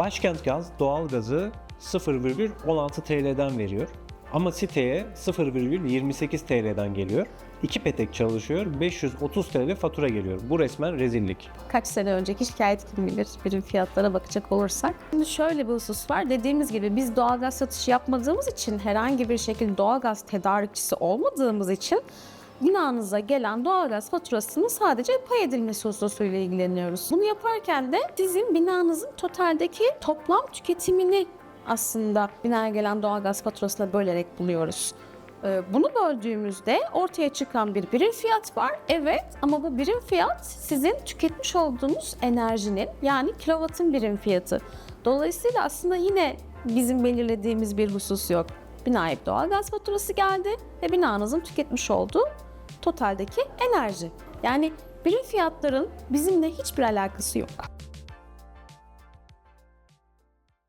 Başkent Gaz doğalgazı 0,16 TL'den veriyor. Ama siteye 0,28 TL'den geliyor. İki petek çalışıyor, 530 TL fatura geliyor. Bu resmen rezillik. kaç sene önceki şikayet kim bilir birim fiyatlara bakacak olursak. Şimdi şöyle bir husus var. Dediğimiz gibi biz doğalgaz satışı yapmadığımız için herhangi bir şekilde doğalgaz tedarikçisi olmadığımız için binanıza gelen doğalgaz faturasının sadece pay edilmesi hususuyla ilgileniyoruz. Bunu yaparken de sizin binanızın totaldeki toplam tüketimini aslında binaya gelen doğalgaz faturasına bölerek buluyoruz. Ee, Bunu böldüğümüzde ortaya çıkan bir birim fiyat var. Evet ama bu birim fiyat sizin tüketmiş olduğunuz enerjinin yani kilovatın birim fiyatı. Dolayısıyla aslında yine bizim belirlediğimiz bir husus yok. Binaya bir doğalgaz faturası geldi ve binanızın tüketmiş olduğu totaldeki enerji. Yani birim fiyatların bizimle hiçbir alakası yok.